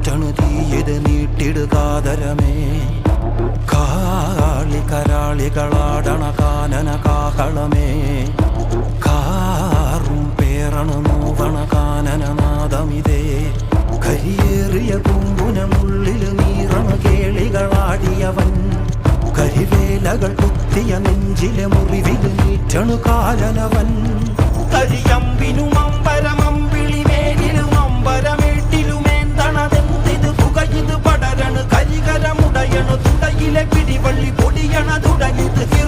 ചെയ്ത് നീട്ടിടുകാതരമേ കാളി കരാളികളാടണ കാനന കാഹളമേ. കാറും പേറണ നോവണ കാനനനാദമിതേ കരിയേറിയ കുമ്പുനമുള്ളിൽ നീറണ കേളികളാടിയവൻ. കരിവേലകൾ കുത്തിയ നെഞ്ചിലെ മുറിവിൽ നീറ്റണു കാലനവൻ. வள்ளி கொடியனதுடன் இது